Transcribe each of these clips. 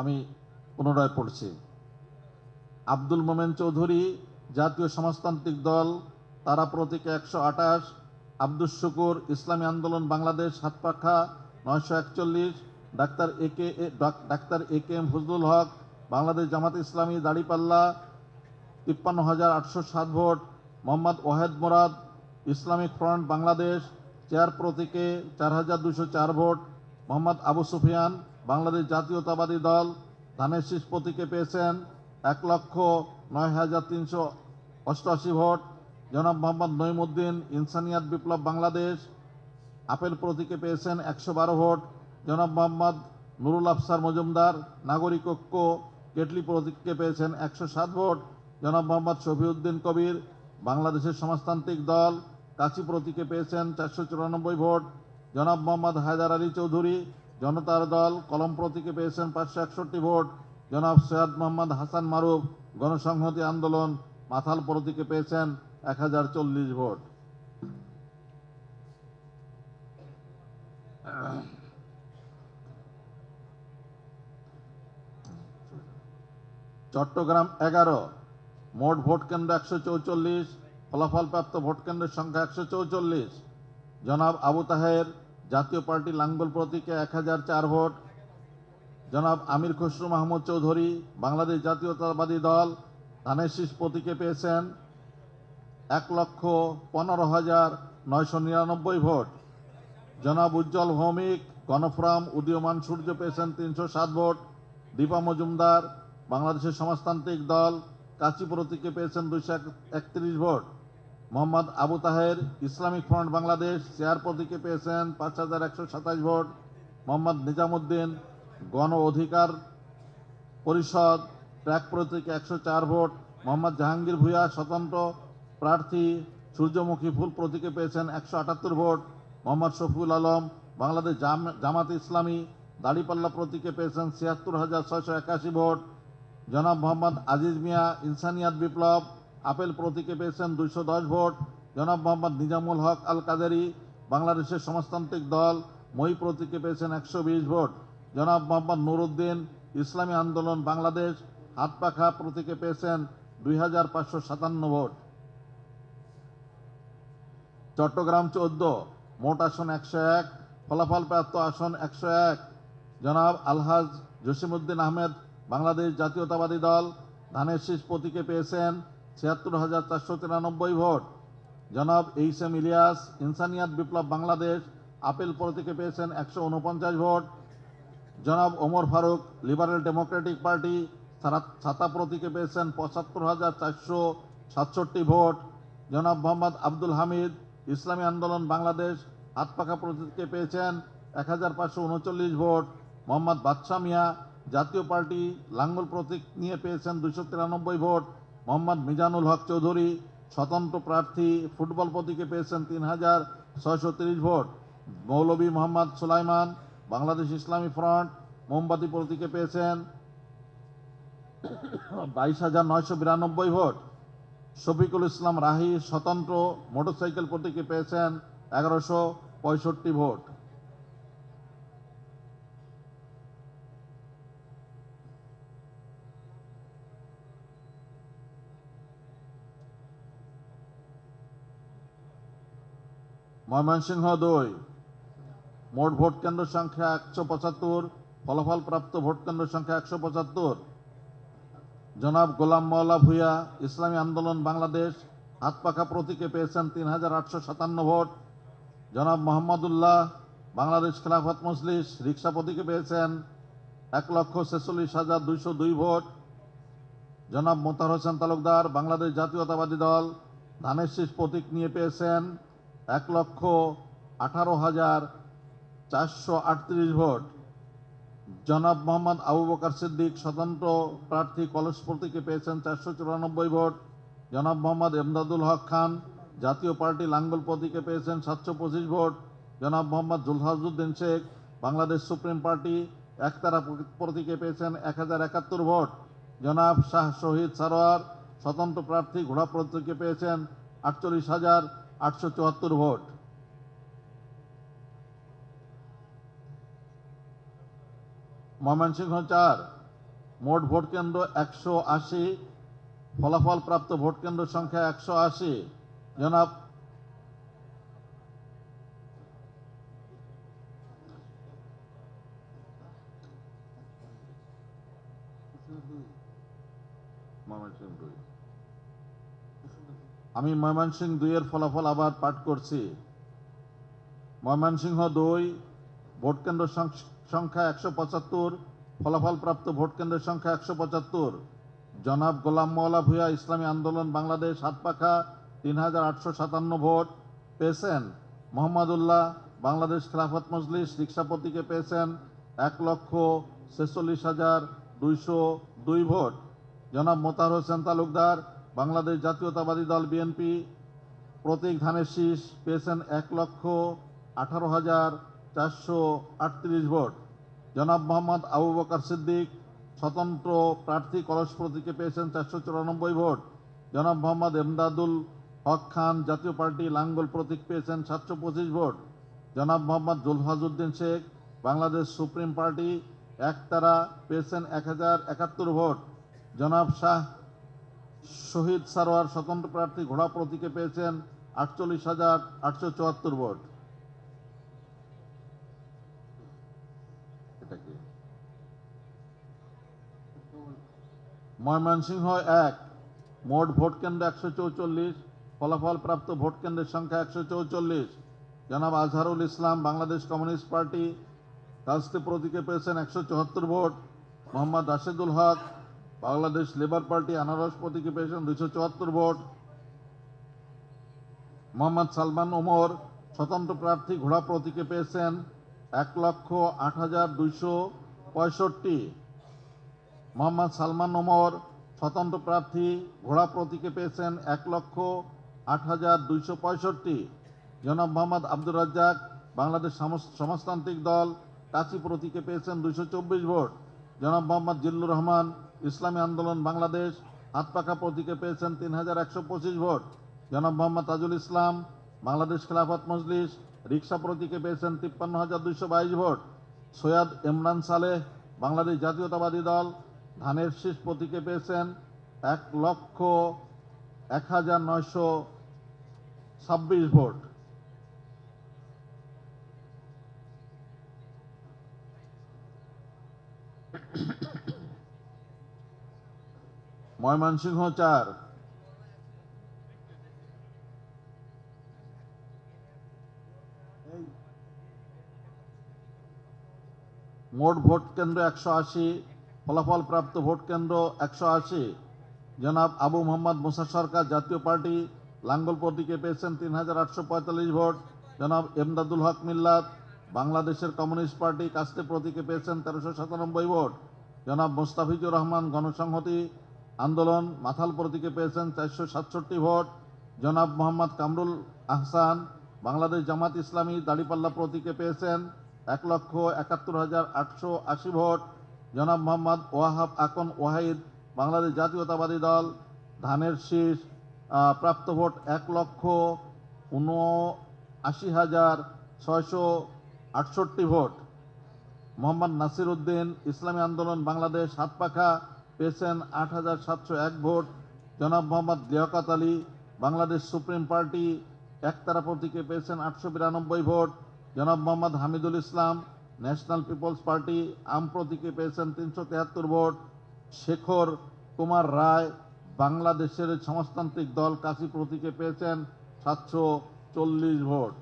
আমি পুনরায় পড়ছি। আব্দুল মোমেন চৌধুরী, জাতীয় সমাজতান্ত্রিক দল, তারা প্রতীকে একশো আঠাশ, আব্দুস শুকুর, ইসলামী আন্দোলন বাংলাদেশ, হাতপাখা, নয়শো একচল্লিশ, doctor A K doctor A K M Fazlul Haque, Bangladesh Jamaat Islami, দাড়িপাল্লা, তিপ্পান্ন হাজার আটশো সাত vote, Mohammad Wahed Murad, Islamic Front Bangladesh, chair প্রতীকে চার হাজার দুশো চার ভোট, মোহাম্মদ আবু সুফিয়ান বাংলাদেশ জাতীয়তাবাদী দল ধানের শীষ প্রতীকে পেয়েছেন এক লক্ষ নয় হাজার তিনশো অষ্টআশি ভোট। জনাব মোহাম্মদ নইমুদ্দিন ইনসানিয়াত বিপ্লব বাংলাদেশ আপেল প্রতীকে পেয়েছেন একশো বারো ভোট। জনাব মোহাম্মদ নুরুল আফসার মজুমদার নাগরিক ঐক্য কেটলি প্রতীককে পেয়েছেন একশো সাত ভোট। জনাব মোহাম্মদ শফিউদ্দিন কবির বাংলাদেশের সমাজতান্ত্রিক দল কাচি প্রতীকে পেয়েছেন চারশো চুরানব্বই ভোট। জনাব মোহাম্মদ হায়দার আলী চৌধুরী জনতার দল কলম প্রতীকে পেয়েছেন পাঁচশো একষট্টি ভোট। জনাব সৈয়দ মোহাম্মদ হাসান মারুফ, গণসংহতি আন্দোলন মাথাল প্রতীকে পেয়েছেন এক হাজার চল্লিশ ভোট। চট্টগ্রাম এগারো, মোট ভোট কেন্দ্র একশো চৌচল্লিশ, ফলাফলপ্রাপ্ত ভোট কেন্দ্রের সংখ্যা একশো চৌচল্লিশ। জনাব আবু তাহের জাতীয় পার্টি লাঙ্গল প্রতীকে এক হাজার চার ভোট। জনাব আমির খসরু মাহমুদ চৌধুরী, বাংলাদেশ জাতীয়তাবাদী দল, ধানের শীষ প্রতীকে পেয়েছেন এক লক্ষ পনেরো হাজার নয়শো নিরানব্বই ভোট। জনাব উজ্জ্বল ভৌমিক, গণফোরাম উদীয়মান সূর্য পেয়েছেন তিনশো সাত ভোট। দীপা মজুমদার, বাংলাদেশের সমাজতান্ত্রিক দল কাচি প্রতীকে পেয়েছেন দুইশো একত্রিশ vote. Mohammad Abu Taher, Islamic Front Bangladesh, chair প্রতীকে পেয়েছেন পাঁচ হাজার একশো সাতাশ ভোট। মোহাম্মদ নিজামুদ্দিন, গণ অধিকার পরিষদ, ট্র্যাক প্রতীকে একশো চার ভোট। মোহাম্মদ জাহাঙ্গীর ভূঁইয়া, স্বতন্ত্র প্রার্থী, সূর্যমুখী ফুল প্রতীকে পেয়েছেন একশো আটাত্তর ভোট। মোহাম্মদ শফিউল আলম, বাংলাদেশ জাম- জামাত ইসলামী, দাড়িপাল্লা প্রতীকে পেয়েছেন ছিয়াত্তর হাজার ছয়শো একাশি ভোট। জনাব মোহাম্মদ আজিজ মিয়া, ইনসানিয়াত বিপ্লব আপেল প্রতীকে পেয়েছেন দুইশো দশ ভোট। জনাব মোহাম্মদ নিজামুল হক আল কাদেরি বাংলাদেশের সমাজতান্ত্রিক দল, মই প্রতীকে পেয়েছেন একশো বিশ ভোট। জনাব মোহাম্মদ নুরুদ্দিন, ইসলামী আন্দোলন বাংলাদেশ, হাতপাখা প্রতীকে পেয়েছেন দুই হাজার পাঁচশো সাতান্ন ভোট। চট্টগ্রাম চোদ্দ, মোট আসন একশো এক, ফলাফল প্রাপ্ত আসন একশো এক। জনাব আলহাজ জসিমউদ্দিন আহমেদ, বাংলাদেশ জাতীয়তাবাদী দল, ধানের শীষ প্রতীকে পেয়েছেন ছিয়াত্তর হাজার চারশো তিরানব্বই ভোট। জনাব H M Ilias, Insaniyat Biplob Bangladesh, apple প্রতীকে পেয়েছেন একশো উনপঞ্চাশ ভোট। জনাব Omar Faruk, Liberal Democratic Party ছাড়া- ছাতা প্রতীকে পেয়েছেন পঁচাত্তর হাজার চারশো সাতষট্টি ভোট। জনাব মোহাম্মদ আব্দুল হামিদ, ইসলামী আন্দোলন বাংলাদেশ হাতপাখা প্রতীকে পেয়েছেন এক হাজার পাঁচশো উনচল্লিশ ভোট। মোহাম্মদ বাদশাহ মিয়া, জাতীয় পার্টি, লাঙ্গল প্রতীক নিয়ে পেয়েছেন দুশো তিরানব্বই ভোট। মোহাম্মদ মিজানুল হক চৌধুরী, স্বতন্ত্র প্রার্থী, ফুটবল প্রতীকে পেয়েছেন তিন হাজার ছয়শো তিরিশ ভোট। মৌলভী মোহাম্মদ সুলাইমান, বাংলাদেশ ইসলামী ফ্রন্ট, মোমবাতি প্রতীকে পেয়েছেন বাইশ হাজার নয়শো বিরানব্বই ভোট। শফিকুল ইসলাম রাহি, স্বতন্ত্র মোটরসাইকেল প্রতীকে পেয়েছেন এগারোশো পঁয়ষট্টি ভোট। ময়মনসিংহ দুই। মোট ভোট কেন্দ্র সংখ্যা একশো পঁচাত্তর ফলাফল প্রাপ্ত ভোট কেন্দ্র সংখ্যা একশো পঁচাত্তর। জনাব গোলাম মওলা ভূঁইয়া, ইসলামী আন্দোলন বাংলাদেশ হাত হাতপাখা প্রতীকে পেয়েছেন তিন হাজার আটশো সাতান্ন ভোট। জনাব মোহাম্মদুল্লাহ, বাংলাদেশ খেলাফত মজলিস, রিক্সা প্রতীকে পেয়েছেন এক লক্ষ ছেচল্লিশ হাজার দুইশো দুই ভোট। জনাব মোতার হোসেন তালুকদার, বাংলাদেশ জাতীয়তাবাদী দল, ধানের শীষ প্রতীক নিয়ে পেয়েছেন এক লক্ষ আঠারো হাজার চারশো আটত্রিশ ভোট। জনাব মোহাম্মদ আবু বকার সিদ্দিক স্বতন্ত্র প্রার্থী কলস প্রতীকে পেয়েছেন চারশো চুরানব্বই ভোট। জনাব মোহাম্মদ এমদাদুল হক খান জাতীয় পার্টি লাঙ্গল প্রতীকে পেয়েছেন সাতশো পঁচিশ ভোট। জনাব মোহাম্মদ জুলহাজুদ্দিন শেখ বাংলাদেশ সুপ্রিম পার্টি একতারা প্রতীকে পেয়েছেন এক হাজার একাত্তর ভোট। জনাব শাহ শহীদ সারোয়ার স্বতন্ত্র প্রার্থী ঘোড়া প্রতীকে পেয়েছেন আটচল্লিশ হাজার আটশো চুয়াত্তর ভোট। ময়মনসিংহ চার, মোট ভোট কেন্দ্র একশো আশি ফলাফল প্রাপ্ত ভোট কেন্দ্র সংখ্যা একশো আশি। জনাব, ময়মনসিংহ দুই। আমি ময়মনসিংহ দুইয়ের ফলাফল আবার পাঠ করছি। ময়মনসিংহ দুই, ভোট কেন্দ্র সংখ্যা একশো পঁচাত্তর ফলাফল প্রাপ্ত ভোট কেন্দ্রের সংখ্যা একশো পঁচাত্তর। জনাব গোলাম মৌলা ভূয়া ইসলামী আন্দোলন, বাংলাদেশ হাতপাখা তিন হাজার আটশো সাতান্ন ভোট পেয়েছেন। মোহাম্মদুল্লাহ, বাংলাদেশ খেলাফত মজলিস রিক্সা প্রতীকে পেয়েছেন এক লক্ষ ছেচল্লিশ হাজার দুইশো দুই ভোট। জনাব মোতার হোসেন তালুকদার বাংলাদেশ জাতীয়তাবাদী দল বিএনপি প্রতীক ধানের শীষ পেয়েছেন এক লক্ষ আঠারো হাজার চারশো আটত্রিশ ভোট। জনাব মোহাম্মদ আবু বকর সিদ্দিক স্বতন্ত্র প্রার্থী কলস প্রতীকে পেয়েছেন চারশো চুরানব্বই ভোট। জনাব মোহাম্মদ এমদাদুল হক খান জাতীয় পার্টি লাঙ্গল প্রতীক পেয়েছেন সাতশো পঁচিশ ভোট। জনাব মোহাম্মদ জুলহাজউদ্দিন শেখ বাংলাদেশ সুপ্রিম পার্টি একতারা পেয়েছেন এক হাজার একাত্তর ভোট। জনাব শাহ শহীদ সারোয়ার স্বতন্ত্র প্রার্থী ঘোড়া প্রতীকে পেয়েছেন আটচল্লিশ হাজার আটশো চুয়াত্তর ভোট। ময়মনসিংহ এক, মোট ভোট কেন্দ্র একশো চৌচল্লিশ, ফলাফল প্রাপ্ত ভোট কেন্দ্রের সংখ্যা একশো চৌচল্লিশ। জনাব আজহারুল ইসলাম, বাংলাদেশ কমিউনিস্ট পার্টি রাষ্ট্রীয় প্রতীকে পেয়েছেন একশো চুয়াত্তর vote. Mohammad Rashedul Haque Bangladesh labour party আনারস প্রতীকে পেয়েছেন দুইশো চুয়াত্তর ভোট। মোহাম্মদ সালমান ওমর, স্বতন্ত্র প্রার্থী ঘোড়া প্রতীকে পেয়েছেন এক লক্ষ আট হাজার দুইশো পঁয়ষট্টি। মোহাম্মদ সালমান ওমর, স্বতন্ত্র প্রার্থী ঘোড়া প্রতীকে পেয়েছেন এক লক্ষ আট হাজার দুইশো পঁয়ষট্টি। জনাব মোহাম্মদ আব্দুর রাজ্জাক, বাংলাদেশ সমাজ- সমাজতান্ত্রিক দল কাঁচি প্রতীকে পেয়েছেন দুইশো চব্বিশ ভোট। জনাব মোহাম্মদ জিল্লুর রহমান ইসলামী আন্দোলন বাংলাদেশ হাতপাখা প্রতীকে পেয়েছেন তিন হাজার একশো পঁচিশ ভোট। জনাব মোহাম্মদ তাজুল ইসলাম, বাংলাদেশ খেলাফত মজলিস রিক্সা প্রতীকে পেয়েছেন তিপ্পান্ন হাজার দুইশো বাইশ ভোট। সৈয়দ ইমরান সালেহ, বাংলাদেশ জাতীয়তাবাদী দল, ধানের শীষ প্রতীকে পেয়েছেন এক লক্ষ এক হাজার নয়শো ছাব্বিশ ভোট। ময়মনসিংহ চার। মোট ভোট কেন্দ্র একশো আশি ফলাফল প্রাপ্ত ভোট কেন্দ্র একশো আশি। জনাব আবু মোহাম্মদ মুসা সরকার জাতীয় পার্টি লাঙ্গল প্রতীকে পেয়েছেন তিন হাজার আটশো পঁয়তাল্লিশ ভোট। জনাব এমদাদুল হক মিল্লাত, বাংলাদেশের কমিউনিস্ট পার্টি কাস্তে প্রতীকে পেয়েছেন তেরোশো সাতানব্বই ভোট। জনাব মোস্তাফিজুর রহমান গণসংহতি আন্দোলন মাথাল প্রতীকে পেয়েছেন চারশো সাতষট্টি ভোট। জনাব মোহাম্মদ কামরুল আহসান বাংলাদেশ জামাত ইসলামী দাড়িপাল্লা প্রতীকে পেয়েছেন এক লক্ষ একাত্তর হাজার আটশো আশি ভোট। জনাব মোহাম্মদ ওয়াহাব আকন ওয়াহিদ বাংলাদেশ জাতীয়তাবাদী দল, ধানের শীষ প্রাপ্ত ভোট এক লক্ষ উনআশি হাজার ছয়শো আটষট্টি ভোট। মোহাম্মদ নাসির উদ্দিন, ইসলামী আন্দোলন বাংলাদেশ হাতপাখা পেয়েছেন আট হাজার সাতশো এক ভোট। জনাব মোহাম্মদ লিয়াকত আলী, বাংলাদেশ সুপ্রিম পার্টি, একতারা প্রতীকে পেয়েছেন আটশো বিরানব্বই ভোট। জনাব Mohammad Hamidul Islam, National People's Party, আম প্রতীকে পেয়েছেন তিনশো তেহাত্তর ভোট। শেখর কুমার রায়, বাংলাদেশের সমাজতান্ত্রিক দল কাশি প্রতীকে পেয়েছেন সাতশো চল্লিশ ভোট।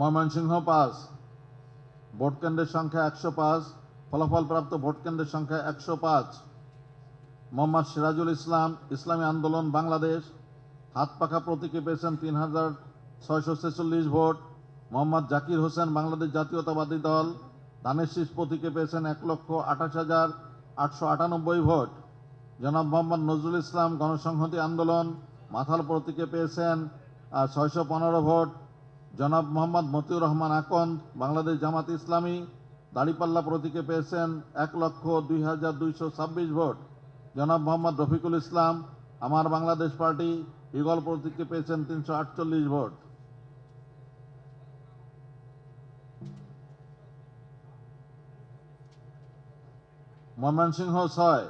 ময়মনসিংহ পাঁচ, ভোট কেন্দ্রের সংখ্যা একশো পাঁচ ফলাফল প্রাপ্ত ভোট কেন্দ্রের সংখ্যা একশো পাঁচ। মোহাম্মদ সিরাজুল ইসলাম, ইসলামী আন্দোলন বাংলাদেশ, হাত পাখা প্রতীকে পেয়েছেন তিন হাজার ছয়শো ছেচল্লিশ ভোট। মোহাম্মদ জাকির হোসেন, বাংলাদেশ জাতীয়তাবাদী দল, ধানের শীষ প্রতীকে পেয়েছেন এক লক্ষ আঠাশ হাজার আটশো আটানব্বই ভোট। জনাব মোহাম্মদ নজরুল ইসলাম, গণসংহতি আন্দোলন, মাথাল প্রতীকে পেয়েছেন ছয়শো পনেরো ভোট। জনাব মোহাম্মদ মতিউর রহমান আকন্দ, বাংলাদেশ জামাত ইসলামী, দাড়িপাল্লা প্রতীকে পেয়েছেন এক লক্ষ দুই হাজার দুইশো ছাব্বিশ ভোট। জনাব মোহাম্মদ রফিকুল ইসলাম, আমার বাংলাদেশ পার্টি ইগল প্রতীকে পেয়েছেন তিনশো আটচল্লিশ ভোট। ময়মনসিংহ ছয়,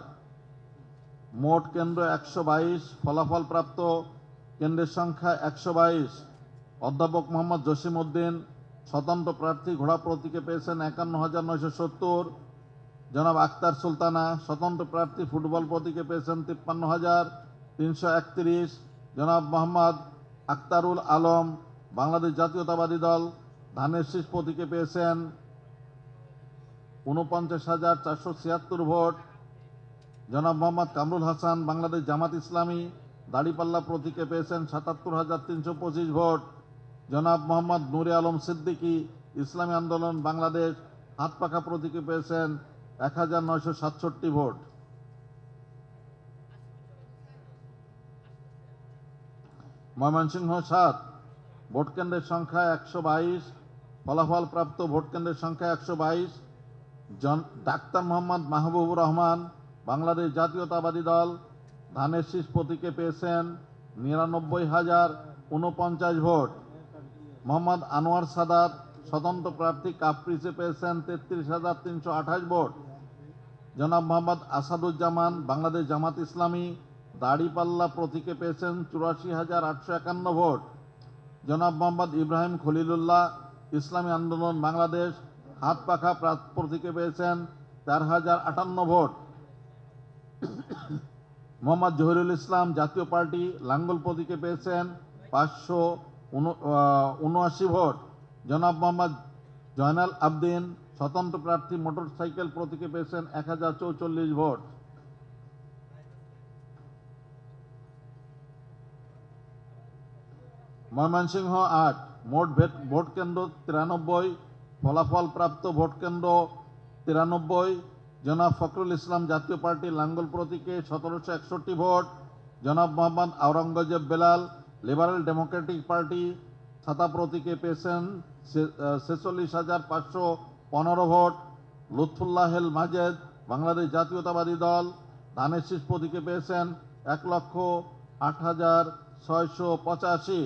মোট কেন্দ্র একশো বাইশ, ফলাফল প্রাপ্ত কেন্দ্রের সংখ্যা একশো বাইশ। অধ্যাপক মোহাম্মদ জসিম উদ্দিন, স্বতন্ত্র প্রার্থী ঘোড়া প্রতীকে পেয়েছেন একান্ন হাজার নয়শো সত্তর। জনাব আক্তার সুলতানা, স্বতন্ত্র প্রার্থী ফুটবল প্রতীকে পেয়েছেন তিপ্পান্ন হাজার তিনশো একত্রিশ। জনাব মোহাম্মদ আক্তারুল আলম, বাংলাদেশ জাতীয়তাবাদী দল, ধানের শীষ প্রতীকে পেয়েছেন উনপঞ্চাশ হাজার চারশো ছিয়াত্তর ভোট। জনাব মোহাম্মদ কামরুল হাসান, বাংলাদেশ জামাত ইসলামী, দাড়িপাল্লা প্রতীকে পেয়েছেন সাতাত্তর হাজার তিনশো পঁচিশ ভোট। জনাব মোহাম্মদ নুরে আলম সিদ্দিকী, ইসলামী আন্দোলন, বাংলাদেশ, হাত পাখা প্রতীকে পেয়েছেন এক হাজার নয়শো সাতষট্টি ভোট। ময়মনসিংহ সাত, ভোট কেন্দ্রের সংখ্যা একশো বাইশ ফলাফল প্রাপ্ত ভোট কেন্দ্রের সংখ্যা একশো বাইশ। জন, ডাক্তার মোহাম্মদ মাহবুবুর রহমান, বাংলাদেশ জাতীয়তাবাদী দল, ধানের শীষ প্রতীকে পেয়েছেন নিরানব্বই হাজার উনপঞ্চাশ ভোট। মোহাম্মদ আনোয়ার সাদাত স্বতন্ত্র প্রার্থী কাপ্রিসে পেয়েছেন তেত্রিশ হাজার তিনশো আঠাশ ভোট। জনাব মোহাম্মদ আসাদুজ্জামান বাংলাদেশ জামাত ইসলামী দাড়িপাল্লা প্রতীকে পেয়েছেন চুরাশি হাজার আটশো একান্ন ভোট। জনাব মোহাম্মদ ইব্রাহিম খলিলুল্লাহ ইসলামী আন্দোলন বাংলাদেশ হাত পাখা প্রতীকে পেয়েছেন চার হাজার আটান্ন ভোট। মোহাম্মদ জহিরুল ইসলাম জাতীয় পার্টি লাঙ্গল প্রতীকে পেয়েছেন পাঁচশো উনআশি ভোট। জনাব মোহাম্মদ জয়নাল আবদিন স্বতন্ত্র প্রার্থী মোটরসাইকেল প্রতীকে পেয়েছেন এক ভোট। ময়মনসিংহ আট, মোট ভেট- ভোট কেন্দ্র তিরানব্বই ফলাফল প্রাপ্ত ভোট কেন্দ্র তিরানব্বই। জনাব ফখরুল ইসলাম জাতীয় পার্টি লাঙ্গল প্রতীকে সতেরোশো একষট্টি ভোট। জনাব Mohammad Aurangzeb Belal Liberal Democratic Party ছাতা প্রতীকে পেয়েছেন ছেচল্লিশ হাজার পাঁচশো পনেরো ভোট লুৎফুল্লাহ হেল মাজেদ বাংলাদেশ জাতীয়তাবাদী দল ধানের শীষ প্রতীকে পেয়েছেন এক লক্ষ আট হাজার ছয়শো পঁচাশি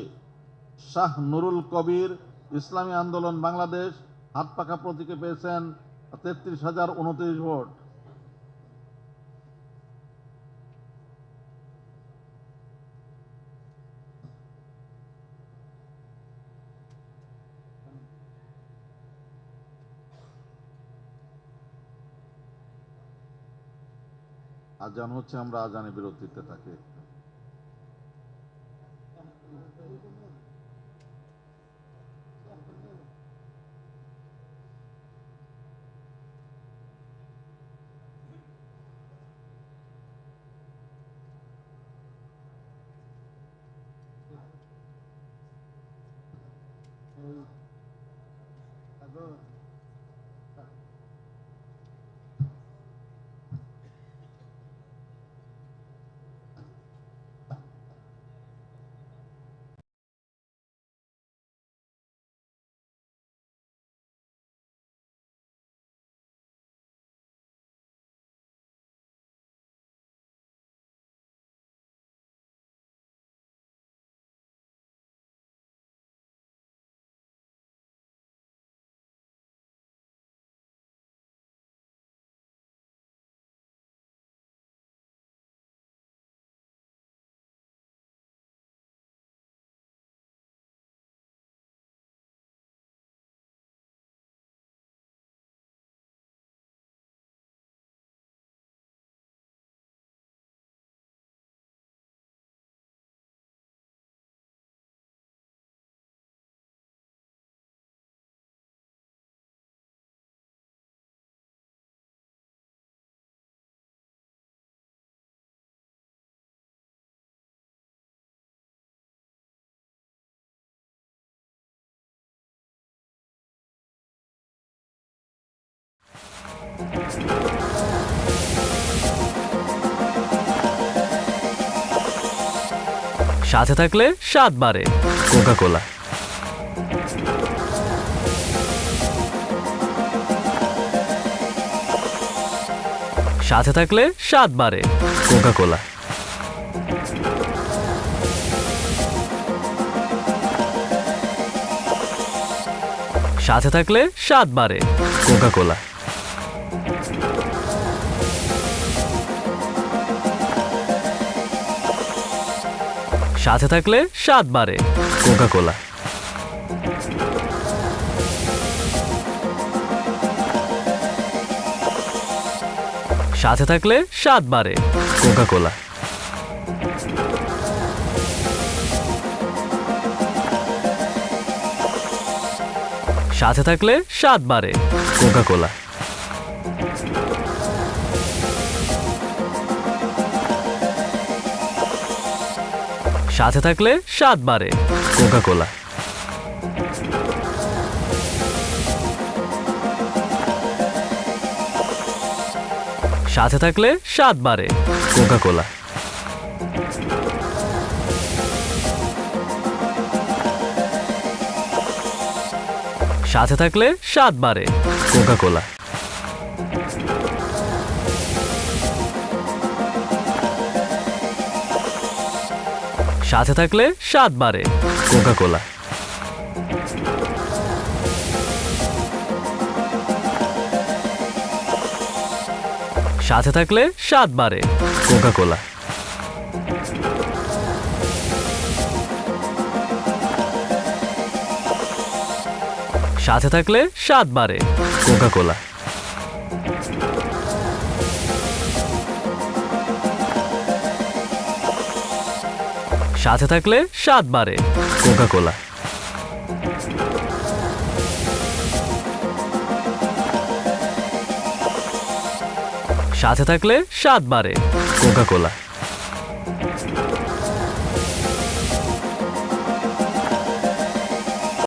শাহ নুরুল কবির ইসলামী আন্দোলন বাংলাদেশ হাত পাখা প্রতীকে পেয়েছেন তেত্রিশ হাজার উনত্রিশ ভোট আজান হচ্ছে আমরা আজানে বিরতিতে থাকি। সাথে থাকলে স্বাদ বাড়ে। কোকা কোলা সাথে থাকলে স্বাদ বাড়ে। কোকা কোলা সাথে থাকলে স্বাদ বাড়ে। কোকা কোলা সাথে থাকলে স্বাদ বাড়ে। কোকা কোলা সাথে থাকলে স্বাদ বাড়ে। কোকা কোলা সাথে থাকলে স্বাদ বাড়ে। কোকা কোলা সাথে থাকলে স্বাদ বাড়ে। কোকা কোলা সাথে থাকলে স্বাদ বাড়ে। কোকা কোলা সাথে থাকলে স্বাদ বাড়ে। কোকা কোলা সাথে থাকলে স্বাদ বাড়ে। কোকা কোলা সাথে থাকলে স্বাদ বাড়ে। কোকা কোলা সাথে থাকলে স্বাদ বাড়ে। কোকা কোলা সাথে থাকলে সাত বারে কোকা কোলা সাথে থাকলে সাত বারে কোকা কোলা